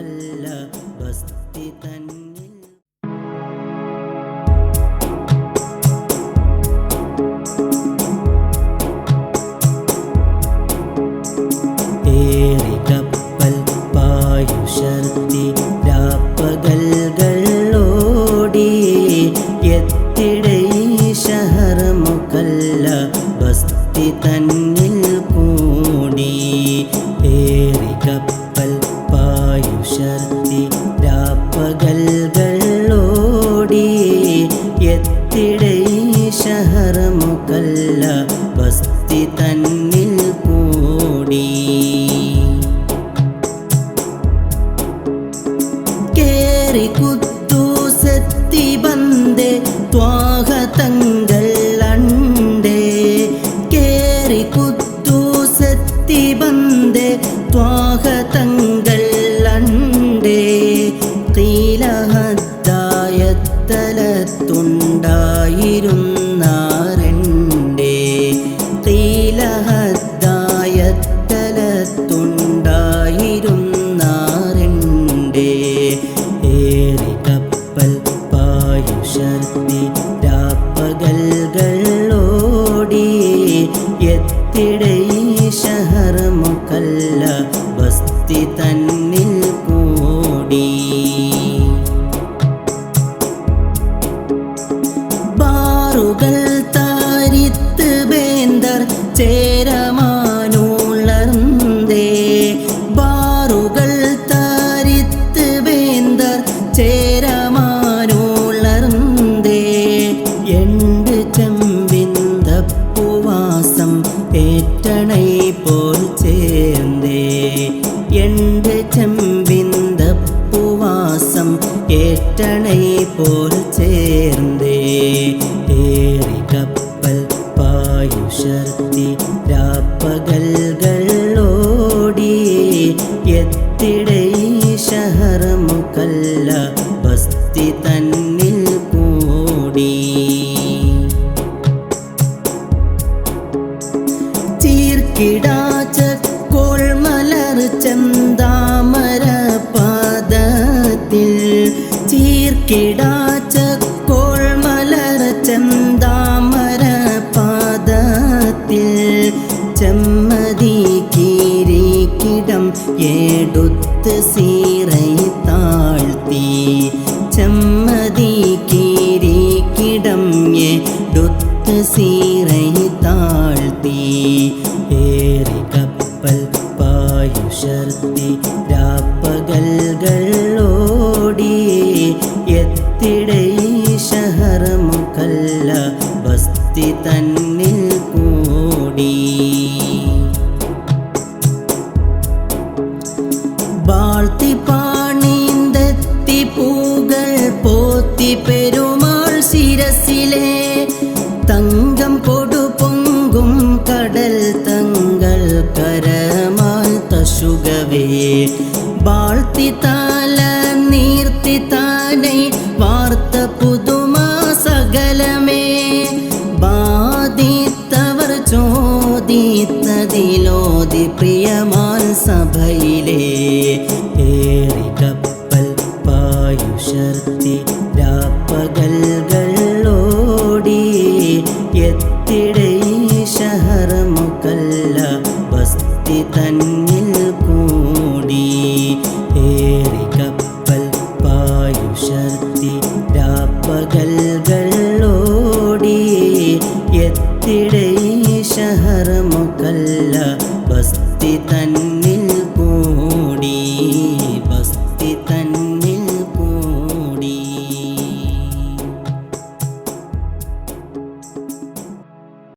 അല്ല ഷഹറമുക്കല്ല ബസ്തി തന്നിൽ കൂടി രാപ്പകൽകൾ ഓടി എത്തിടൈ ഷഹറമുക്കല്ല വസ്തി തന്നിൽ ഏറ്റണൈ പോൽ ചേർന്നേ. ഏറി കപ്പൽ പായുഷർത്തി രാപ്പകൽകൾ എടുത്ത് സീറൈ താഴ്ത്തി ചെമ്മതി കീരിക്കിടം എടുത്ത് സീറൈ താഴ്ത്തി. ഏറി കപ്പൽ പായുഷർത്തി രാപ്പകൽകൾ ഓടി എത്തിടൈ ഷഹറമുഖല്ല ബസ്തി തന്നിൽ വാഴ്ത്തി പാണീന്തെത്തി പൂകൾ പോത്തി പെരുമാൾ ശിരസിലെ തങ്കം കൊടു പൊങ്കും കടൽ തങ്ങൾ കരമാൽ തശുകവേ. വാഴ്ത്തി താല നീർത്തി താനെ വാർത്ത പുതുമാ സകലമേ. ബാധിത്തവർ ചോദിത്തതിലോതി പ്രിയമാൻ സഭയിലെ ഏറി കപ്പൽ പായുഷർത്തി രാപ്പകൽകളോടി തന്നിൽ കൂടി. ഏറി കപ്പൽ പായുഷർത്തി രാപ്പകൽകളോടി എത്തിട